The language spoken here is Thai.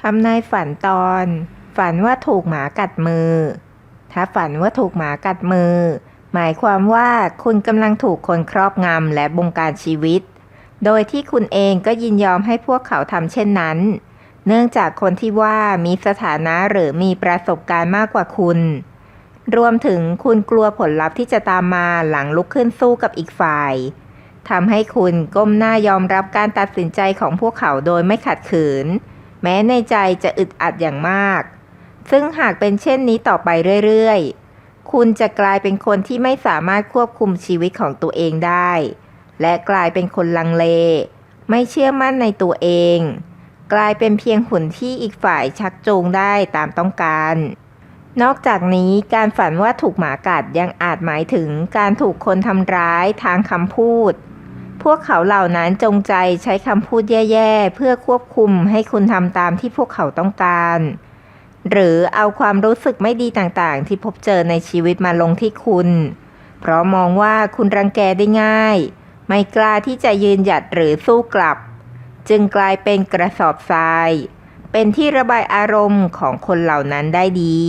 ทำนายฝันตอน ฝันว่าถูกหมากัดมือ ถ้าฝันว่าถูกหมากัดมือ หมายความว่าคุณกำลังถูกคนครอบงำและบงการชีวิต โดยที่คุณเองก็ยินยอมให้พวกเขาทำเช่นนั้น เนื่องจากคนที่ว่ามีสถานะหรือมีประสบการณ์มากกว่าคุณ รวมถึงคุณกลัวผลลัพธ์ที่จะตามมาหลังลุกขึ้นสู้กับอีกฝ่ายทำให้คุณก้มหน้ายอมรับการตัดสินใจของพวกเขาโดยไม่ขัดขืน แม้ในใจจะอึดอัดอย่างมาก ซึ่งหากเป็นเช่นนี้ต่อไปเรื่อยๆ คุณจะกลายเป็นคนที่ไม่สามารถควบคุมชีวิตของตัวเองได้ และกลายเป็นคนลังเล ไม่เชื่อมั่นในตัวเอง กลายเป็นเพียงหุ่นที่อีกฝ่ายชักจูงได้ตามต้องการนอกจากนี้การฝันว่าถูกหมากัดยังอาจหมายถึงการถูกคนทำร้ายทางคำพูด พวกเขาเหล่านั้นจงใจใช้คำพูดแย่ๆ เพื่อควบคุมให้คุณทำตามที่พวกเขาต้องการ หรือเอาความรู้สึกไม่ดีต่างๆ ที่พบเจอในชีวิตมาลงที่คุณ เพราะมองว่าคุณรังแกได้ง่าย ไม่กล้าที่จะยืนหยัดหรือสู้กลับ จึงกลายเป็นกระสอบทราย เป็นที่ระบายอารมณ์ของคนเหล่านั้นได้ดี